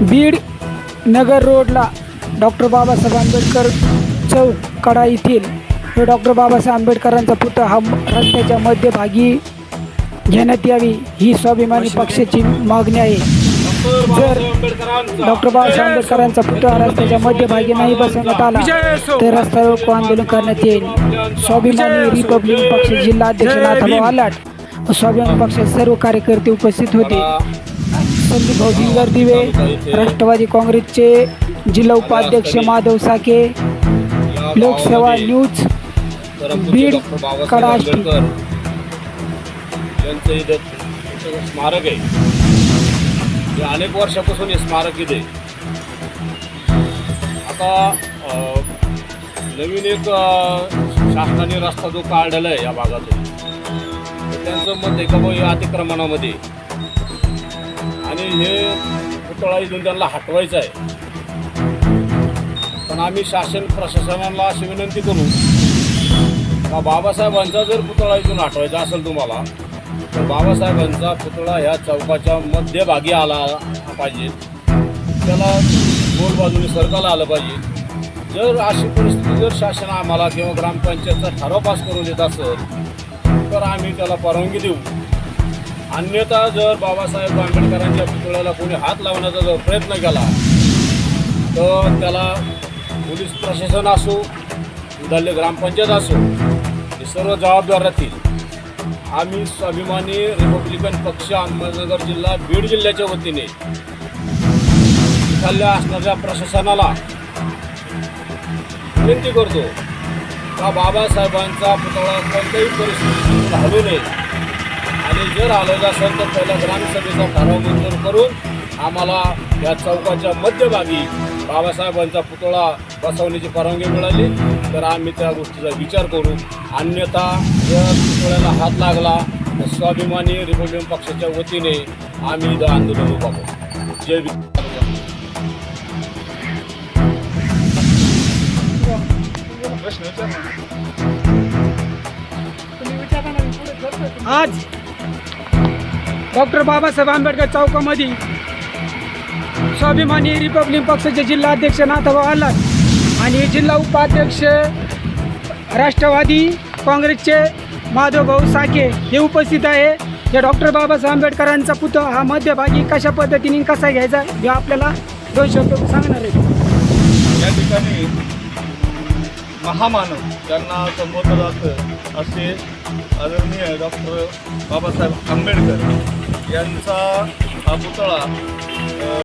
बीड नगर रोडला डॉक्टर बाबासाहेब आंबेडकर चौक कडा येथील. डॉक्टर बाबासाहेब आंबेडकरांचा पुतळा हा रस्त्याच्या मध्यभागी घेण्यात यावी ही स्वाभिमानी पक्षाची मागणी आहे. जर डॉक्टर बाबासाहेब आंबेडकरांचा पुतळा रस्त्याच्या मध्यभागी नाही बसवण्यात आला तर रस्ता रोको आंदोलन करण्यात येईल. स्वाभिमानी रिपब्लिक पक्ष जिल्हा अध्यक्ष नाथाभाऊ आलाट स्वाभिमानी पक्षाचे सर्व कार्यकर्ते उपस्थित होते. संदीप भाऊ दिनगर दिवे राष्ट्रवादी काँग्रेसचे जिल्हा उपाध्यक्ष माधव साके लोकसेवा न्यूज बीड, कडा आष्टी. यांचं इथं इथं स्मारक आहे. हे अनेक वर्षापासून हे स्मारक इथे आता नवीन एक शासनाने रस्ता जो काढलेला आहे या भागातून त्यांचं मत आहे का बुवा अतिक्रमणामध्ये? आणि हे पुतळा इथून त्यांना हटवायचं आहे. पण आम्ही शासन प्रशासनाला अशी विनंती करू का बाबासाहेबांचा जर पुतळा इथून हटवायचा असेल तुम्हाला बाबासाहेबांचा पुतळा ह्या चौकाच्या मध्यभागी आला पाहिजे. त्याला गोल बाजूने सरकारला आलं पाहिजे. जर अशी परिस्थिती जर शासन आम्हाला किंवा ग्रामपंचायतचा ठराव पास करून देत असेल तर आम्ही त्याला परवानगी देऊ. अन्यथा जर बाबासाहेब आंबेडकरांच्या पुतळ्याला कोणी हात लावण्याचा जर प्रयत्न केला तर त्याला पोलीस प्रशासन असो उदाहरणे ग्रामपंचायत असो हे सर्व जबाबदार राहतील आम्ही स्वाभिमानी रिपब्लिकन पक्ष अहमदनगर जिल्हा बीड जिल्ह्याच्या वतीने इथल्या असणाऱ्या प्रशासनाला विनंती करतो का बाबासाहेबांचा पुतळा कोणत्याही परिस्थितीत हलू नये. आणि जर आलं असेल तर पहिला ग्रामसभेचा ठराव मंजूर करून आम्हाला या चौकाच्या मध्यभागी बाबासाहेबांचा पुतळा बसवण्याची परवानगी मिळाली. तर आम्ही त्या गोष्टीचा विचार करू. अन्यथा जर पुतळ्याला हात लागला तर स्वाभिमानी रिपब्लिकन पक्षाच्या वतीने आम्ही इथं आंदोलन उभा करू. जय आज डॉक्टर बाबासाहेब आंबेडकर चौकामध्ये स्वाभिमानी रिपब्लिक पक्षाचे जिल्हा अध्यक्ष नाथाभाऊ आल्हाद आणि जिल्हा उपाध्यक्ष राष्ट्रवादी काँग्रेसचे माधवभाऊ साके हे उपस्थित आहे. या डॉक्टर बाबासाहेब आंबेडकरांचा पुतळा हा मध्यभागी कशा पद्धतीने कसा घ्यायचा हे आपल्याला दोन शब्द सांगणार आहे. या ठिकाणी महामानव त्यांना संबोधलं जातं असे आदरणीय डॉक्टर बाबासाहेब आंबेडकर यांचा हा पुतळा